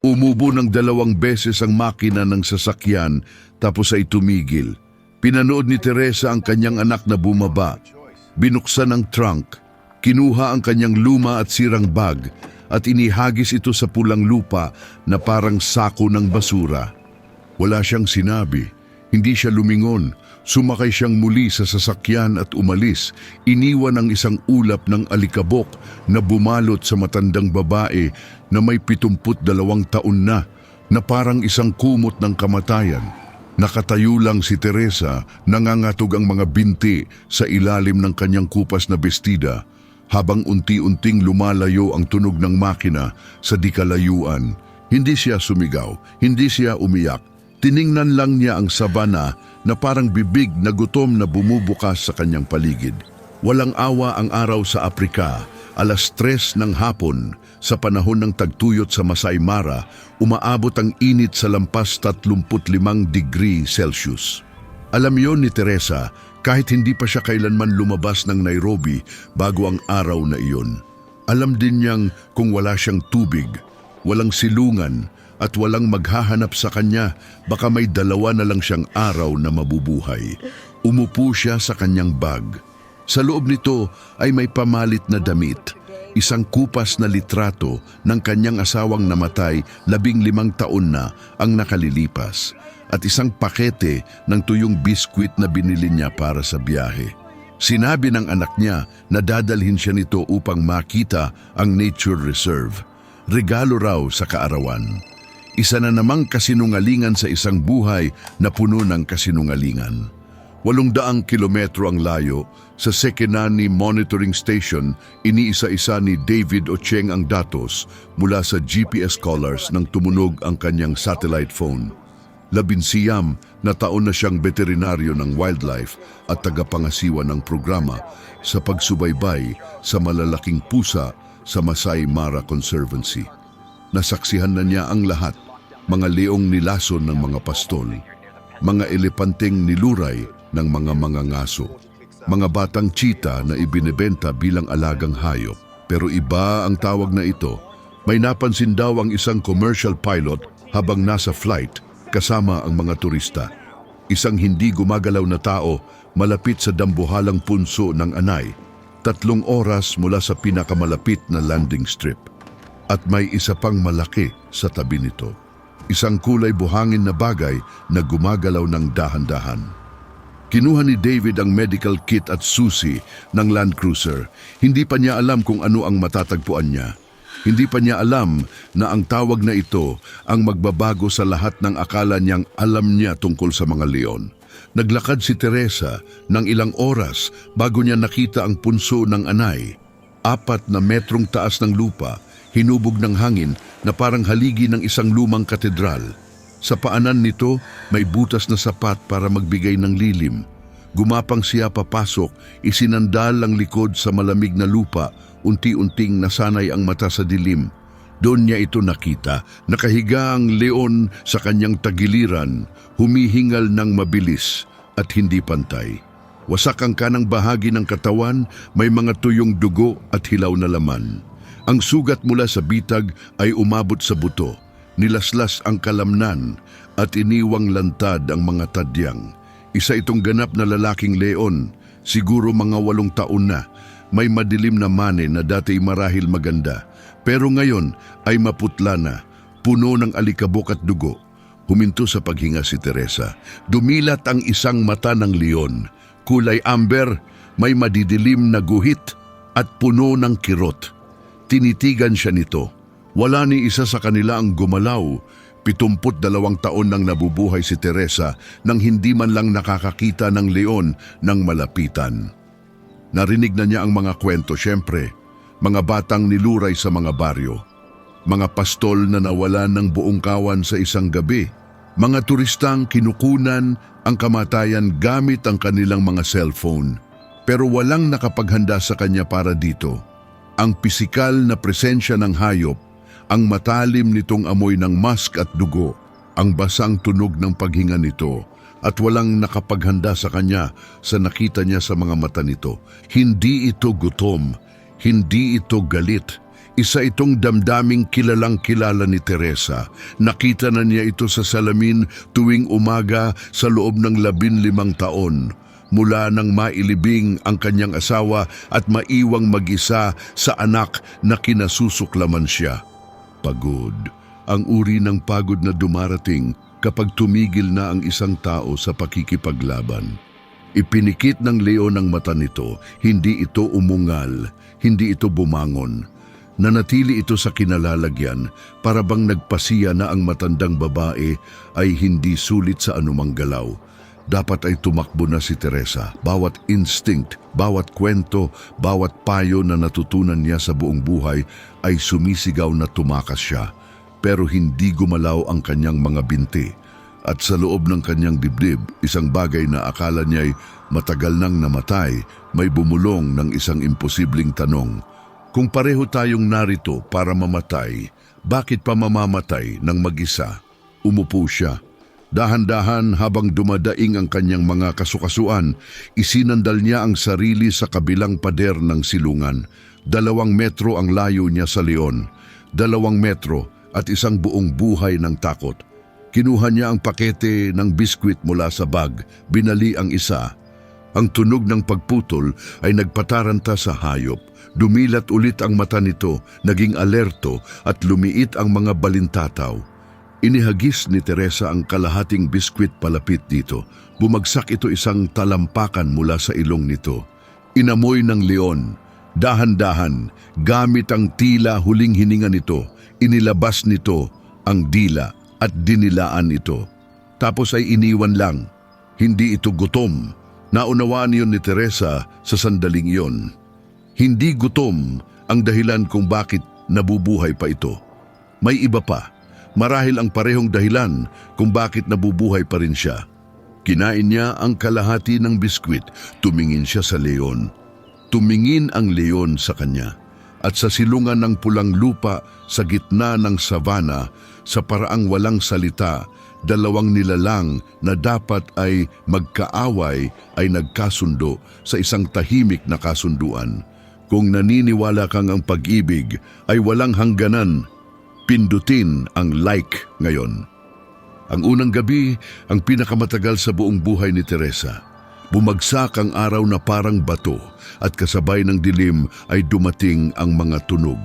Umubo ng dalawang beses ang makina ng sasakyan tapos ay tumigil. Pinanood ni Teresa ang kanyang anak na bumaba. Binuksan ang trunk. Kinuha ang kanyang luma at sirang bag at inihagis ito sa pulang lupa na parang sako ng basura. Wala siyang sinabi. Hindi siya lumingon. Sumakay siyang muli sa sasakyan at umalis. Iniwan ang isang ulap ng alikabok na bumalot sa matandang babae na may pitumput dalawang taon na na parang isang kumot ng kamatayan. Nakatayo lang si Teresa, nangangatog ang mga binti sa ilalim ng kanyang kupas na bestida habang unti-unting lumalayo ang tunog ng makina sa dikalayuan. Hindi siya sumigaw, hindi siya umiyak. Tiningnan lang niya ang sabana na parang bibig na gutom na bumubukas sa kanyang paligid. Walang awa ang araw sa Aprika, alas tres ng hapon, sa panahon ng tagtuyot sa Masai Mara, umaabot ang init sa lampas 35 degree Celsius. Alam yon ni Teresa kahit hindi pa siya kailanman lumabas ng Nairobi bago ang araw na iyon. Alam din niyang kung wala siyang tubig, walang silungan at walang maghahanap sa kanya, baka may dalawa na lang siyang araw na mabubuhay. Umupo siya sa kanyang bag. Sa loob nito ay may pamalit na damit, isang kupas na litrato ng kanyang asawang namatay labing limang taon na ang nakalilipas at isang pakete ng tuyong biskwit na binili niya para sa biyahe. Sinabi ng anak niya na dadalhin siya nito upang makita ang nature reserve. Regalo raw sa kaarawan. Isa na namang kasinungalingan sa isang buhay na puno ng kasinungalingan. Walong daang kilometro ang layo, sa Sekenani Monitoring Station, iniisa-isa ni David Ocheng ang datos mula sa GPS collars nang tumunog ang kanyang satellite phone. Labinsiyam na taon na siyang veterinaryo ng wildlife at tagapangasiwa ng programa sa pagsubaybay sa malalaking pusa sa Masai Mara Conservancy. Nasaksihan na niya ang lahat, mga leong nilason ng mga pastol, mga elepanteng niluray ng mga mangangaso, mga batang cheetah na ibinebenta bilang alagang hayop. Pero iba ang tawag na ito. May napansin daw ang isang commercial pilot habang nasa flight kasama ang mga turista. Isang hindi gumagalaw na tao malapit sa dambuhalang punso ng anay, tatlong oras mula sa pinakamalapit na landing strip. At may isa pang malaki sa tabi nito. Isang kulay buhangin na bagay na gumagalaw ng dahan-dahan. Kinuha ni David ang medical kit at susi ng Land Cruiser. Hindi pa niya alam kung ano ang matatagpuan niya. Hindi pa niya alam na ang tawag na ito ang magbabago sa lahat ng akala niyang alam niya tungkol sa mga leon. Naglakad si Teresa ng ilang oras bago niya nakita ang punso ng anay. Apat na metrong taas ng lupa, hinubog ng hangin na parang haligi ng isang lumang katedral. Sa paanan nito, may butas na sapat para magbigay ng lilim. Gumapang siya papasok, isinandal ang likod sa malamig na lupa, unti-unting nasanay ang mata sa dilim. Doon niya ito nakita, nakahiga ang leon sa kanyang tagiliran, humihingal ng mabilis at hindi pantay. Wasak ang kanang bahagi ng katawan, may mga tuyong dugo at hilaw na laman. Ang sugat mula sa bitag ay umabot sa buto nilaslas ang kalamnan at iniwang lantad ang mga tadyang. Isa itong ganap na lalaking leon, siguro mga walong taon na, may madilim na mane na dati marahil maganda, pero ngayon ay maputla na, puno ng alikabok at dugo. Huminto sa paghinga si Teresa. Dumilat ang isang mata ng leon, kulay amber, may madidilim na guhit at puno ng kirot. Tinitigan siya nito. Wala ni isa sa kanila ang gumalaw. Pitumput dalawang taon nang nabubuhay si Teresa nang hindi man lang nakakakita ng leon ng malapitan. Narinig na niya ang mga kwento siyempre, mga batang niluray sa mga baryo, mga pastol na nawalan ng buong kawan sa isang gabi, mga turistang kinukunan ang kamatayan gamit ang kanilang mga cellphone. Pero walang nakapaghanda sa kanya para dito. Ang pisikal na presensya ng hayop ang matalim nitong amoy ng mask at dugo, ang basang tunog ng paghinga nito, at walang nakapaghanda sa kanya sa nakita niya sa mga mata nito. Hindi ito gutom, hindi ito galit. Isa itong damdaming kilalang kilala ni Teresa. Nakita na niya ito sa salamin tuwing umaga sa loob ng labin limang taon. Mula nang mailibing ang kanyang asawa at maiwang mag-isa sa anak na kinasusuklaman siya. Pagod. Ang uri ng pagod na dumarating kapag tumigil na ang isang tao sa pakikipaglaban. Ipinikit ng leon ang mata nito, hindi ito umungal, hindi ito bumangon. Nanatili ito sa kinalalagyan para bang nagpasiya na ang matandang babae ay hindi sulit sa anumang galaw. Dapat ay tumakbo na si Teresa. Bawat instinct, bawat kwento, bawat payo na natutunan niya sa buong buhay ay sumisigaw na tumakas siya. Pero hindi gumalaw ang kanyang mga binti. At sa loob ng kanyang dibdib, isang bagay na akala niya'y matagal nang namatay, may bumulong ng isang imposibleng tanong. Kung pareho tayong narito para mamatay, bakit pa mamamatay ng mag-isa? Umupo siya. Dahan-dahan habang dumadaing ang kanyang mga kasukasuan, isinandal niya ang sarili sa kabilang pader ng silungan. Dalawang metro ang layo niya sa leon. Dalawang metro at isang buong buhay ng takot. Kinuha niya ang pakete ng biskwit mula sa bag, binali ang isa. Ang tunog ng pagputol ay nagpataranta sa hayop. Dumilat ulit ang mata nito, naging alerto at lumiit ang mga balintataw. Inihagis ni Teresa ang kalahating biskwit palapit dito. Bumagsak ito isang talampakan mula sa ilong nito. Inamoy ng leon. Dahan-dahan, gamit ang tila huling hininga nito, inilabas nito ang dila at dinilaan ito. Tapos ay iniwan lang. Hindi ito gutom. Naunawaan yun ni Teresa sa sandaling iyon. Hindi gutom ang dahilan kung bakit nabubuhay pa ito. May iba pa. Marahil ang parehong dahilan kung bakit nabubuhay pa rin siya. Kinain niya ang kalahati ng biskwit. Tumingin siya sa leon. Tumingin ang leon sa kanya. At sa silungan ng pulang lupa sa gitna ng savana, sa paraang walang salita, dalawang nilalang na dapat ay magkaaway ay nagkasundo sa isang tahimik na kasunduan. Kung naniniwala kang ang pag-ibig ay walang hangganan, pindutin ang like ngayon. Ang unang gabi, ang pinakamatagal sa buong buhay ni Teresa. Bumagsak ang araw na parang bato at kasabay ng dilim ay dumating ang mga tunog.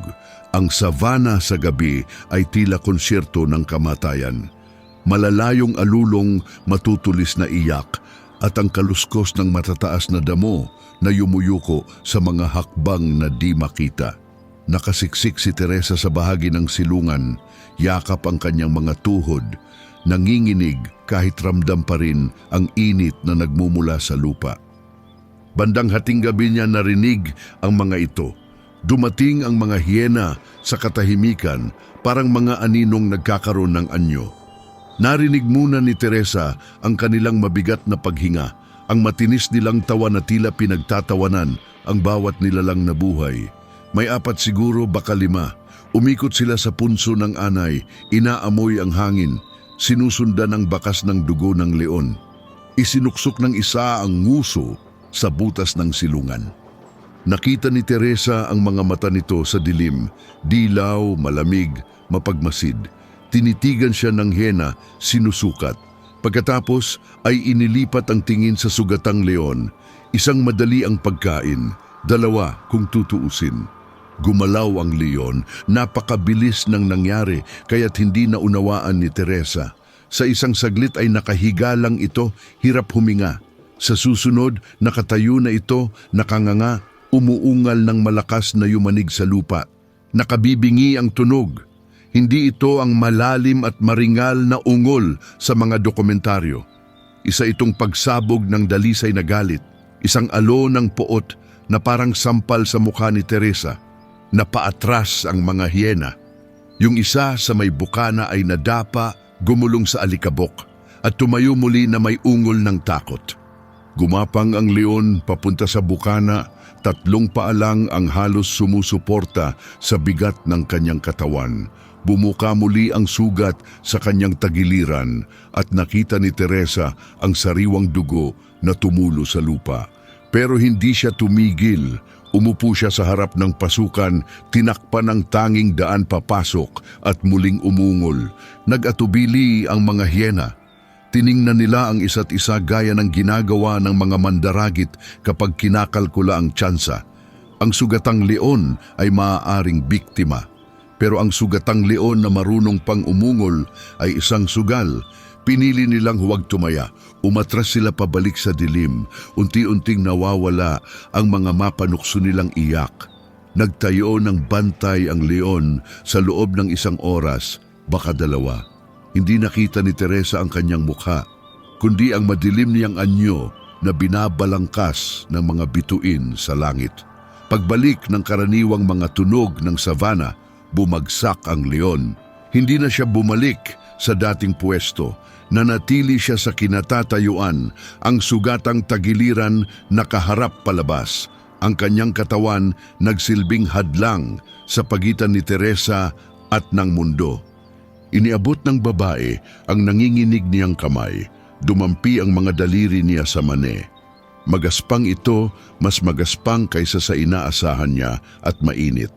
Ang savana sa gabi ay tila konsyerto ng kamatayan. Malalayong alulong matutulis na iyak at ang kaluskos ng matataas na damo na yumuyuko sa mga hakbang na di makita. Nakasiksik si Teresa sa bahagi ng silungan, yakap ang kanyang mga tuhod, nanginginig kahit ramdam pa rin ang init na nagmumula sa lupa. Bandang hating gabi niya narinig ang mga ito. Dumating ang mga hyena sa katahimikan parang mga aninong nagkakaroon ng anyo. Narinig muna ni Teresa ang kanilang mabigat na paghinga, ang matinis nilang tawa na tila pinagtatawanan ang bawat nilalang na buhay. May apat siguro baka lima. Umikot sila sa punso ng anay, inaamoy ang hangin, sinusundan ang bakas ng dugo ng leon. Isinuksok ng isa ang nguso sa butas ng silungan. Nakita ni Teresa ang mga mata nito sa dilim, dilaw, malamig, mapagmasid. Tinitigan siya ng hena, sinusukat. Pagkatapos ay inilipat ang tingin sa sugatang leon. Isang madali ang pagkain, dalawa kung tutuusin. Gumalaw ang leon, napakabilis ng nangyari kaya't hindi naunawaan ni Teresa. Sa isang saglit ay nakahiga lang ito, hirap huminga. Sa susunod, nakatayo na ito, nakanganga, umuungal ng malakas na yumanig sa lupa. Nakabibingi ang tunog. Hindi ito ang malalim at maringal na ungol sa mga dokumentaryo. Isa itong pagsabog ng dalisay na galit, isang alo ng poot na parang sampal sa mukha ni Teresa. Napaatras ang mga hyena. Yung isa sa may bukana ay nadapa, gumulong sa alikabok at tumayo muli na may ungol ng takot. Gumapang ang leon papunta sa bukana, tatlong paalang ang halos sumusuporta sa bigat ng kanyang katawan. Bumuka muli ang sugat sa kanyang tagiliran at nakita ni Teresa ang sariwang dugo na tumulo sa lupa. Pero hindi siya tumigil. Umupo siya sa harap ng pasukan, tinakpan ang tanging daan papasok at muling umungol. Nag-atubili ang mga hyena. Tiningnan nila ang isa't isa gaya ng ginagawa ng mga mandaragit kapag kinakalkula ang tsansa. Ang sugatang leon ay maaaring biktima. Pero ang sugatang leon na marunong pang umungol ay isang sugal. Pinili nilang huwag tumaya. Umatras sila pabalik sa dilim. Unti-unting nawawala ang mga mapanukso nilang iyak. Nagtayo ng bantay ang leon sa loob ng isang oras, baka dalawa. Hindi nakita ni Teresa ang kanyang mukha, kundi ang madilim niyang anyo na binabalangkas ng mga bituin sa langit. Pagbalik ng karaniwang mga tunog ng savana, bumagsak ang leon. Hindi na siya bumalik sa dating pwesto. Nanatili siya sa kinatatayuan, ang sugatang tagiliran nakaharap palabas. Ang kanyang katawan nagsilbing hadlang sa pagitan ni Teresa at ng mundo. Iniabot ng babae ang nanginginig niyang kamay. Dumampi ang mga daliri niya sa mane. Magaspang ito, mas magaspang kaysa sa inaasahan niya at mainit.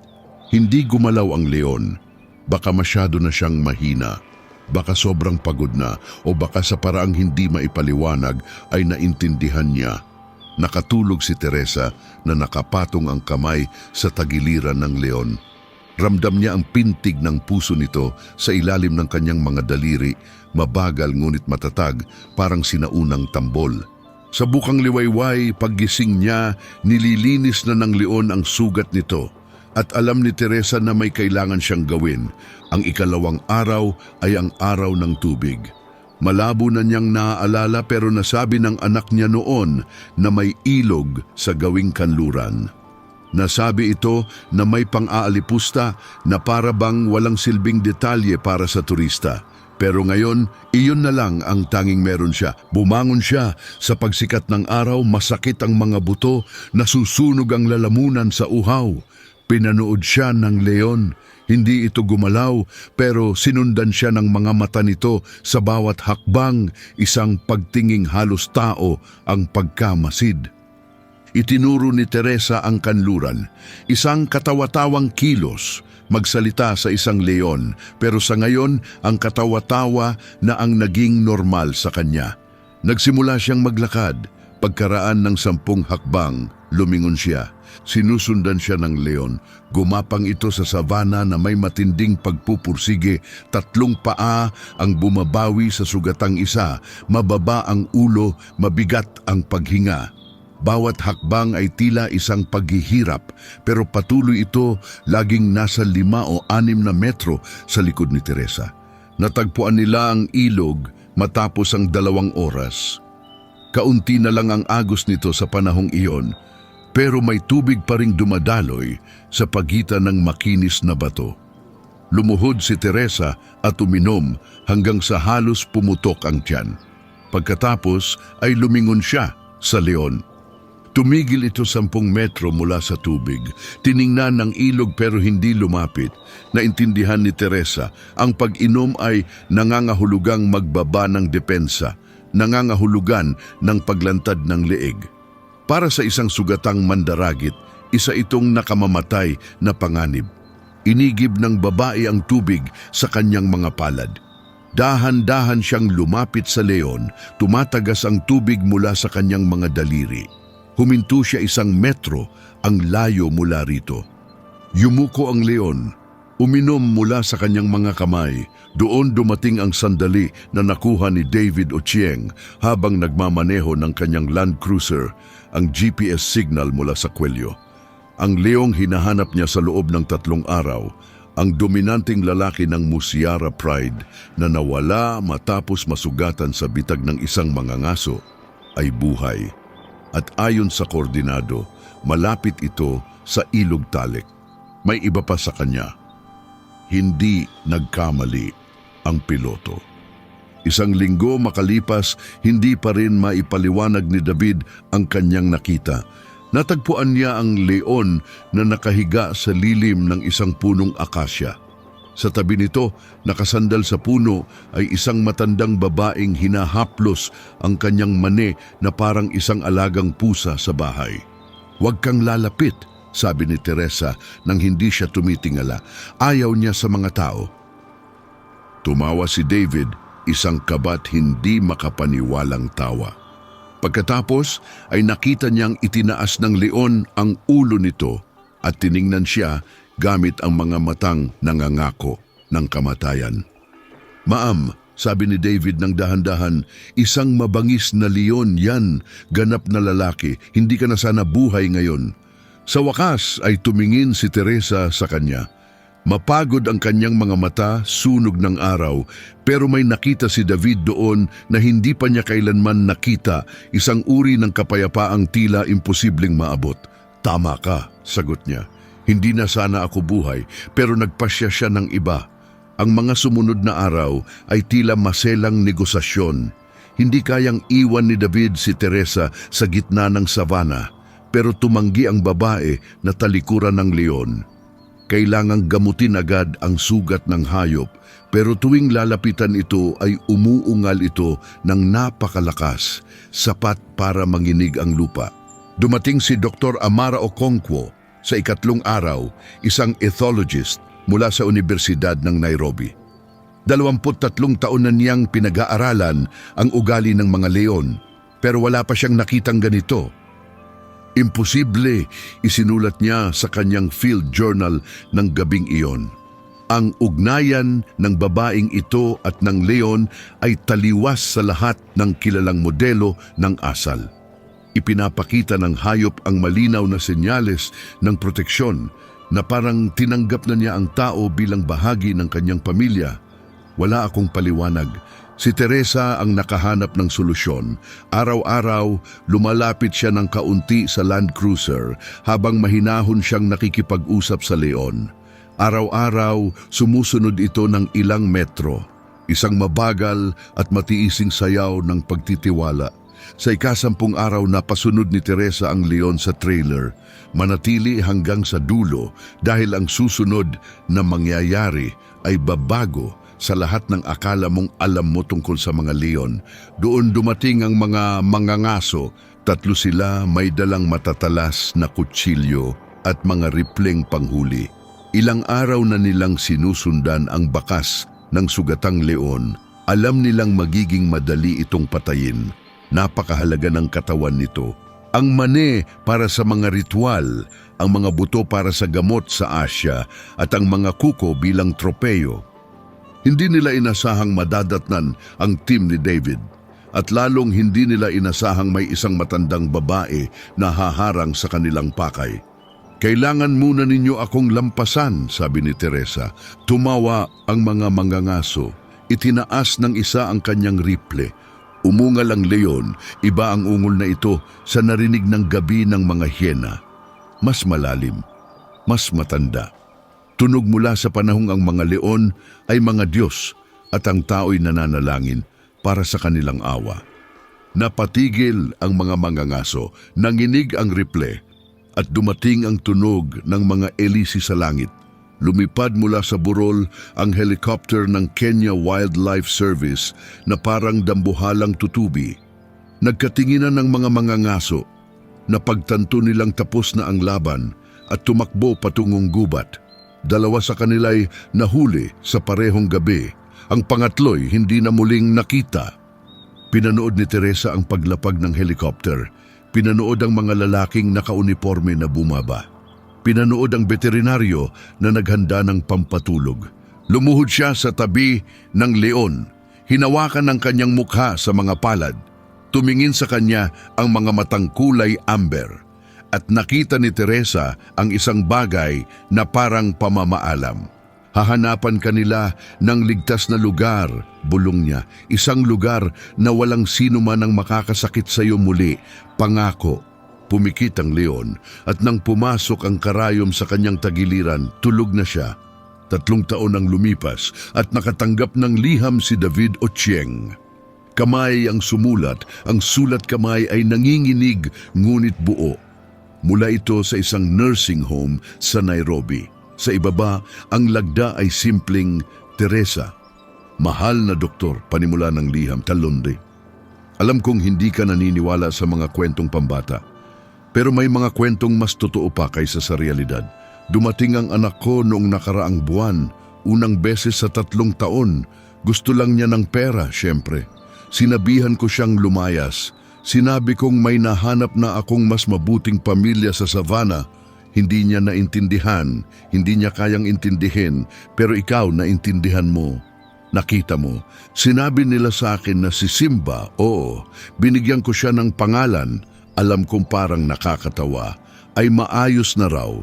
Hindi gumalaw ang leon. Baka masyado na siyang mahina. Baka sobrang pagod na o baka sa paraang hindi maipaliwanag ay naintindihan niya. Nakatulog si Teresa na nakapatong ang kamay sa tagiliran ng leon. Ramdam niya ang pintig ng puso nito sa ilalim ng kanyang mga daliri, mabagal ngunit matatag, parang sinaunang tambol. Sa bukang liwayway, paggising niya, nililinis na ng leon ang sugat nito. At alam ni Teresa na may kailangan siyang gawin. Ang ikalawang araw ay ang araw ng tubig. Malabo na niyang naaalala pero nasabi ng anak niya noon na may ilog sa gawing kanluran. Nasabi ito na may pang-aalipusta na para bang walang silbing detalye para sa turista. Pero ngayon, iyon na lang ang tanging meron siya. Bumangon siya sa pagsikat ng araw, masakit ang mga buto, nasusunog ang lalamunan sa uhaw. Pinanood siya ng leon. Hindi ito gumalaw, pero sinundan siya ng mga mata nito sa bawat hakbang, isang pagtinging halos tao ang pagkamasid. Itinuro ni Teresa ang kanluran, isang katawatawang kilos, magsalita sa isang leon, pero sa ngayon ang katawatawa na ang naging normal sa kanya. Nagsimula siyang maglakad, pagkaraan ng sampung hakbang, lumingon siya. Sinusundan siya ng leon. Gumapang ito sa savana na may matinding pagpupursige. Tatlong paa ang bumabawi sa sugatang isa. Mababa ang ulo, mabigat ang paghinga. Bawat hakbang ay tila isang paghihirap pero patuloy ito laging nasa lima o anim na metro sa likod ni Teresa. Natagpuan nila ang ilog matapos ang dalawang oras. Kaunti na lang ang agos nito sa panahong iyon pero may tubig pa ring dumadaloy sa pagitan ng makinis na bato. Lumuhod si Teresa at uminom hanggang sa halos pumutok ang tiyan. Pagkatapos ay lumingon siya sa leon. Tumigil ito sampung metro mula sa tubig. Tiningnan ng ilog pero hindi lumapit. Naintindihan ni Teresa, ang pag-inom ay nangangahulugang magbaba ng depensa, nangangahulugan ng paglantad ng leeg. Para sa isang sugatang mandaragit, isa itong nakamamatay na panganib. Inigib ng babae ang tubig sa kanyang mga palad. Dahan-dahan siyang lumapit sa leon, tumatagas ang tubig mula sa kanyang mga daliri. Huminto siya isang metro ang layo mula rito. Yumuko ang leon, uminom mula sa kanyang mga kamay. Doon dumating ang sandali na nakuha ni David Ochieng habang nagmamaneho ng kanyang Land Cruiser, ang GPS signal mula sa kwelyo. Ang leong hinahanap niya sa loob ng tatlong araw, ang dominanting lalaki ng Musiara Pride na nawala matapos masugatan sa bitag ng isang mangangaso, ay buhay at ayon sa koordinado, malapit ito sa ilog talik. May iba pa sa kanya. Hindi nagkamali ang piloto. Isang linggo makalipas, hindi pa rin maipaliwanag ni David ang kanyang nakita. Natagpuan niya ang leon na nakahiga sa lilim ng isang punong akasya. Sa tabi nito, nakasandal sa puno ay isang matandang babaeng hinahaplos ang kanyang mane na parang isang alagang pusa sa bahay. Huwag kang lalapit, sabi ni Teresa nang hindi siya tumitingala. Ayaw niya sa mga tao. Tumawa si David, isang kabat hindi makapaniwalang tawa. Pagkatapos ay nakita niyang itinaas ng leon ang ulo nito at tiningnan siya gamit ang mga matang nangangako ng kamatayan. Maam, sabi ni David ng dahan-dahan, isang mabangis na leon yan, ganap na lalaki, hindi ka na sana buhay ngayon. Sa wakas ay tumingin si Teresa sa kanya. Mapagod ang kanyang mga mata, sunog ng araw, pero may nakita si David doon na hindi pa niya kailanman nakita, isang uri ng kapayapaang tila imposibleng maabot. Tama ka, sagot niya. Hindi na sana ako buhay, pero nagpasya siya ng iba. Ang mga sumunod na araw ay tila maselang negosasyon. Hindi kayang iwan ni David si Teresa sa gitna ng savana, pero tumanggi ang babae na talikuran ng leon. Kailangang gamutin agad ang sugat ng hayop, pero tuwing lalapitan ito ay umuungal ito ng napakalakas, sapat para manginig ang lupa. Dumating si Dr. Amara Okonkwo sa ikatlong araw, isang ethologist mula sa Universidad ng Nairobi. Dalawamput tatlong taon na niyang pinag-aaralan ang ugali ng mga leon, pero wala pa siyang nakitang ganito. Imposible, isinulat niya sa kanyang field journal ng gabing iyon. Ang ugnayan ng babaeng ito at ng leon ay taliwas sa lahat ng kilalang modelo ng asal. Ipinapakita ng hayop ang malinaw na senyales ng proteksyon na parang tinanggap na niya ang tao bilang bahagi ng kanyang pamilya. Wala akong paliwanag. Si Teresa ang nakahanap ng solusyon. Araw-araw, lumalapit siya ng kaunti sa Land Cruiser habang mahinahon siyang nakikipag-usap sa leon. Araw-araw, sumusunod ito ng ilang metro. Isang mabagal at matiising sayaw ng pagtitiwala. Sa ikasampung araw na pasunod ni Teresa ang leon sa trailer, manatili hanggang sa dulo dahil ang susunod na mangyayari ay babago sa lahat ng akala mong alam mo tungkol sa mga leon. Doon dumating ang mga mangangaso, tatlo sila may dalang matatalas na kutsilyo at mga ripleng panghuli. Ilang araw na nilang sinusundan ang bakas ng sugatang leon. Alam nilang magiging madali itong patayin. Napakahalaga ng katawan nito. Ang mane para sa mga ritual, ang mga buto para sa gamot sa Asya at ang mga kuko bilang tropeyo. Hindi nila inasahang madadatnan ang team ni David at lalong hindi nila inasahang may isang matandang babae na haharang sa kanilang pakay. Kailangan muna ninyo akong lampasan, sabi ni Teresa. Tumawa ang mga mangangaso. Itinaas ng isa ang kanyang riple. Umungal ang leon, iba ang ungol na ito sa narinig ng gabi ng mga hyena. Mas malalim, mas matanda. Tunog mula sa panahong ang mga leon ay mga Diyos at ang tao'y nananalangin para sa kanilang awa. Napatigil ang mga mangangaso, nanginig ang riple at dumating ang tunog ng mga elisi sa langit. Lumipad mula sa burol ang helicopter ng Kenya Wildlife Service na parang dambuhalang tutubi. Nagkatinginan ng mga mangangaso na pagtanto nilang tapos na ang laban at tumakbo patungong gubat. Dalawa sa kanila'y nahuli sa parehong gabi. Ang pangatlo'y hindi na muling nakita. Pinanood ni Teresa ang paglapag ng helicopter. Pinanood ang mga lalaking nakauniforme na bumaba. Pinanood ang veterinaryo na naghanda ng pampatulog. Lumuhod siya sa tabi ng leon. Hinawakan ang kanyang mukha sa mga palad. Tumingin sa kanya ang mga matang kulay amber. At nakita ni Teresa ang isang bagay na parang pamamaalam. Hahanapan kanila ng ligtas na lugar, bulong niya. Isang lugar na walang sino man ang makakasakit sa iyo muli. Pangako. Pumikit ang leon at nang pumasok ang karayom sa kanyang tagiliran, tulog na siya. Tatlong taon ang lumipas at nakatanggap ng liham si David Ochieng. Kamay ang sumulat, ang sulat kamay ay nanginginig ngunit buo. Mula ito sa isang nursing home sa Nairobi. Sa ibaba, ang lagda ay simpleng Teresa. Mahal na doktor, panimula ng liham, Talundi. Alam kong hindi ka naniniwala sa mga kwentong pambata. Pero may mga kwentong mas totoo pa kaysa sa realidad. Dumating ang anak ko noong nakaraang buwan, unang beses sa tatlong taon. Gusto lang niya ng pera, syempre. Sinabihan ko siyang lumayas. Sinabi kong may nahanap na akong mas mabuting pamilya sa savana. Hindi niya naintindihan, hindi niya kayang intindihin, pero ikaw naintindihan mo. Nakita mo, sinabi nila sa akin na si Simba, oo, binigyan ko siya ng pangalan, alam kong parang nakakatawa, ay maayos na raw,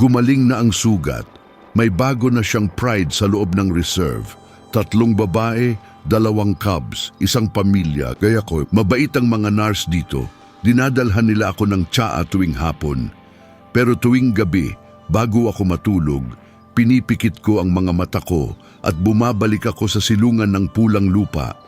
gumaling na ang sugat, may bago na siyang pride sa loob ng reserve, tatlong babae, dalawang cubs, isang pamilya, gaya ko, mabait ang mga nurse dito, dinadalhan nila ako ng tsaa tuwing hapon. Pero tuwing gabi, bago ako matulog, pinipikit ko ang mga mata ko at bumabalik ako sa silungan ng pulang lupa.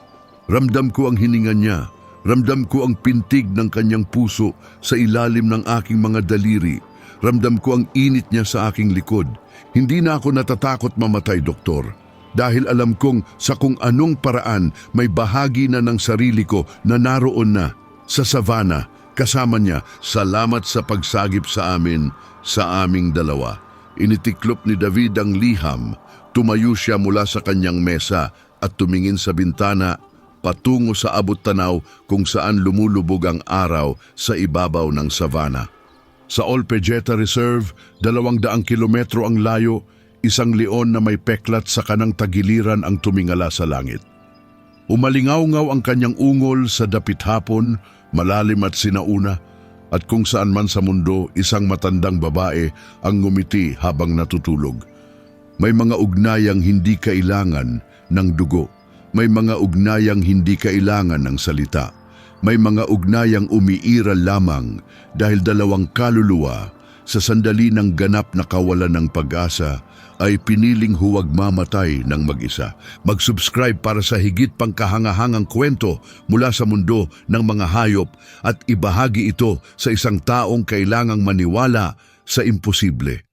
Ramdam ko ang hininga niya, ramdam ko ang pintig ng kanyang puso sa ilalim ng aking mga daliri, ramdam ko ang init niya sa aking likod. Hindi na ako natatakot mamatay, doktor. Dahil alam kong sa kung anong paraan may bahagi na ng sarili ko na naroon na sa savana kasama niya. Salamat sa pagsagip sa amin, sa aming dalawa. Initiklop ni David ang liham. Tumayo siya mula sa kanyang mesa at tumingin sa bintana patungo sa abot tanaw kung saan lumulubog ang araw sa ibabaw ng savana. Sa Olpejeta Reserve, dalawang daang kilometro ang layo, isang leon na may peklat sa kanang tagiliran ang tumingala sa langit. Umalingaw-ngaw ang kanyang ungol sa dapit hapon, malalim at sinauna, at kung saan man sa mundo, isang matandang babae ang ngumiti habang natutulog. May mga ugnayang hindi kailangan ng dugo. May mga ugnayang hindi kailangan ng salita. May mga ugnayang umiiral lamang dahil dalawang kaluluwa sa sandali ng ganap na kawalan ng pag-asa ay piniling huwag mamatay ng mag-isa. Mag-subscribe para sa higit pang kahangahangang kwento mula sa mundo ng mga hayop at ibahagi ito sa isang taong kailangang maniwala sa imposible.